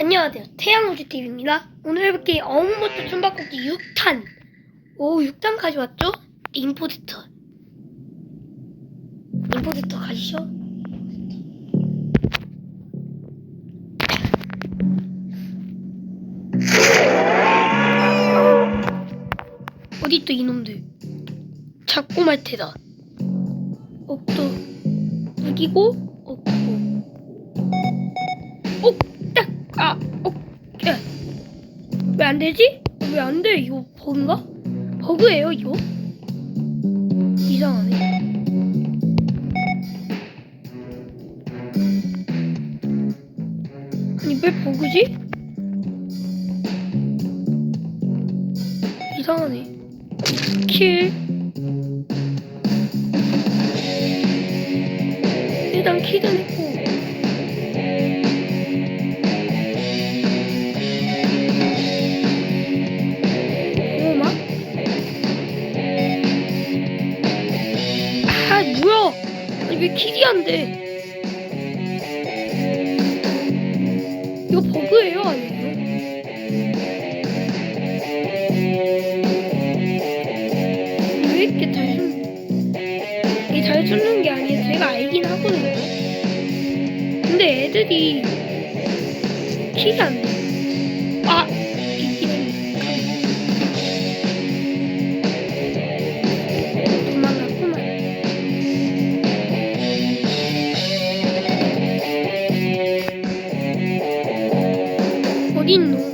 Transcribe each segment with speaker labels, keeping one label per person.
Speaker 1: 안녕하세요. 태양우주TV입니다. 오늘 해볼 게 어묵모트 숨바꼭질 6탄. 오, 6탄 가져왔죠? 임포스터. 임포스터 가시죠. 어디 또 이놈들. 잡고 말 테다. 없도 무기고 없고. 어, 되지? 왜 안 돼? 이거 버그인가? 버그예요, 이거? 이상하네. 아니, 왜 버그지? 이상하네. 킬. 일단 킬은 했고. 왜 킬이 안 돼? 이거 버그예요 아니에요? 왜 이렇게 잘 쓰는? 이게 잘 쓰는 게 아니에요. 제가 알긴 하거든요. 근데 애들이 킬이 안 돼. 어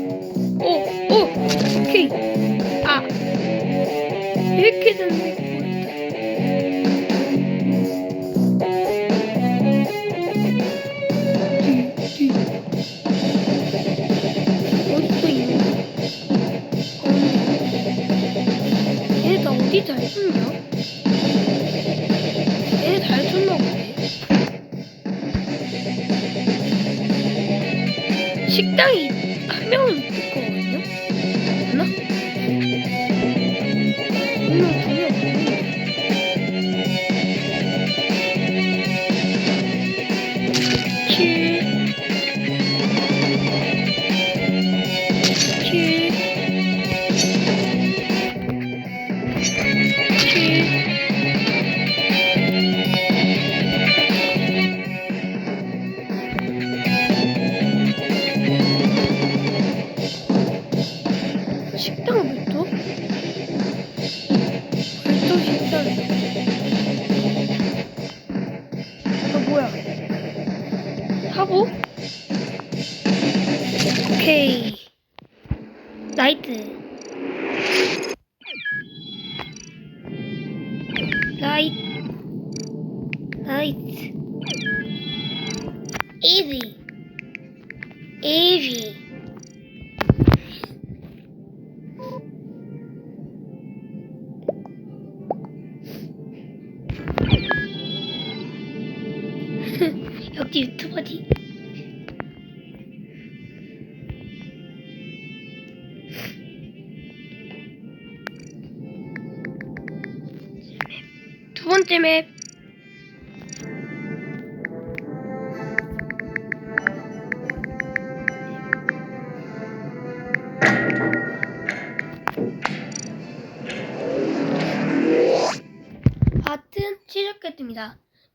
Speaker 1: 명은 라이트. 이지. 이지. 역시 유튜버지. 두 번째 맵.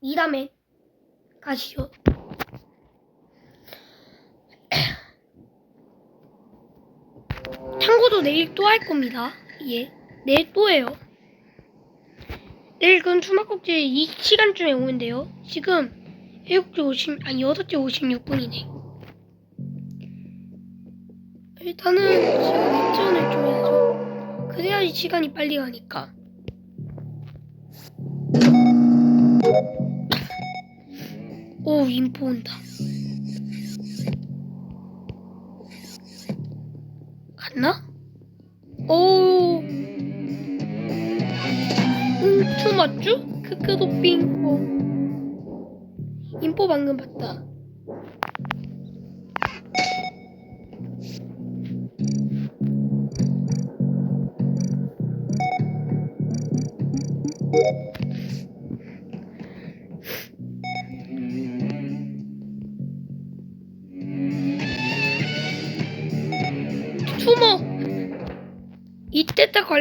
Speaker 1: 이 다음에 가시죠. 참고로 내일 또 할 겁니다. 예. 내일 또 해요. 내일 그 수막국제 이 시간쯤에 오는데요. 지금 7시 50, 아니 6시 56분이네. 일단은 지금 입전을 좀 해야죠. 그래야지 시간이 빨리 가니까. 오, 인포 온다. 갔나? 오. 응, 춤 맞죠? 크크 도핑. 어. 인포 방금 봤다.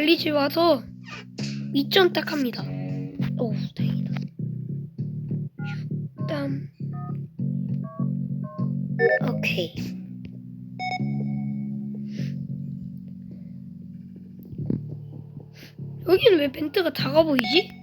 Speaker 1: 딱 관리지 와서 미션 딱 합니다. 오우 다행이다. 땀 오케이. 여기는 왜 벤트가 작아 보이지?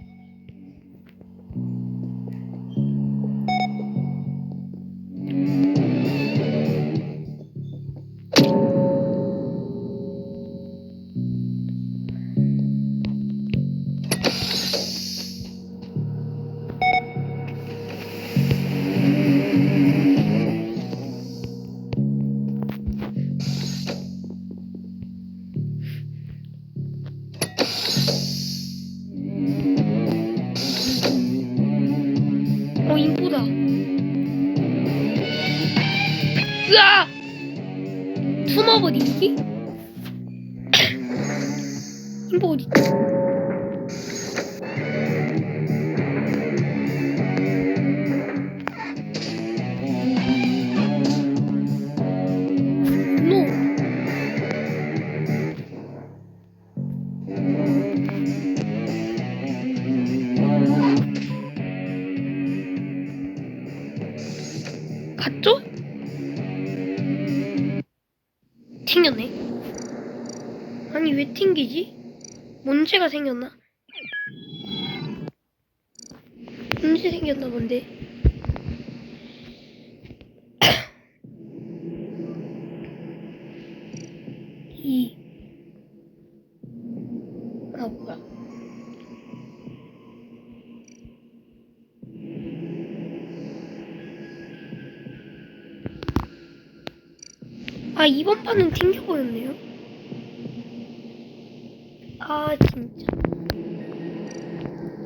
Speaker 1: 투머버 니기 인포 어디 왜 튕기지? 문제가 생겼나? 문제 생겼나 본데. 이. 아 뭐야? 아 이번 판은 튕겨버렸네요. 아 진짜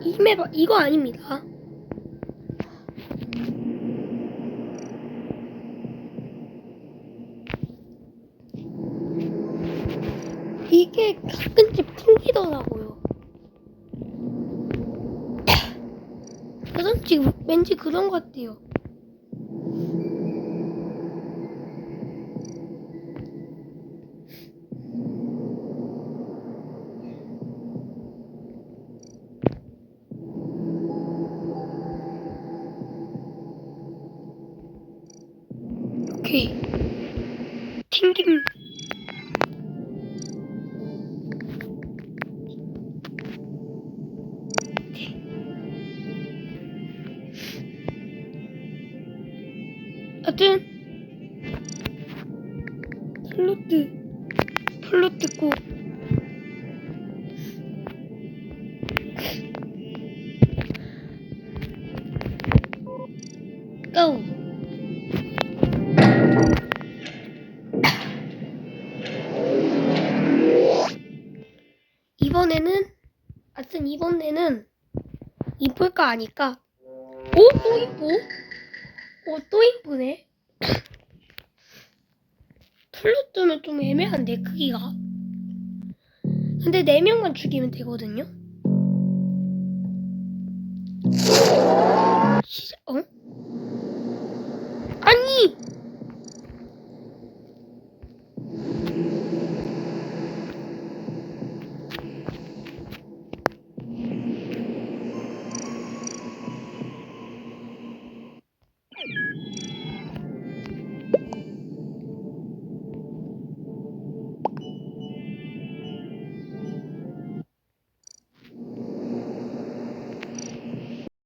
Speaker 1: 이맵 이거 아닙니다. 이게 가끔씩 튕기더라고요. 그런 지금 왠지 그런 것 같아요. 오케이. 튕김. 하여튼 플로트 플로트 꼭 이번에는 하여튼 이번에는 이쁠까 아니까 오? 또 이뻐? 오, 또 이쁘네. 플루트는 좀 애매한데, 크기가. 근데 4명만 죽이면 되거든요?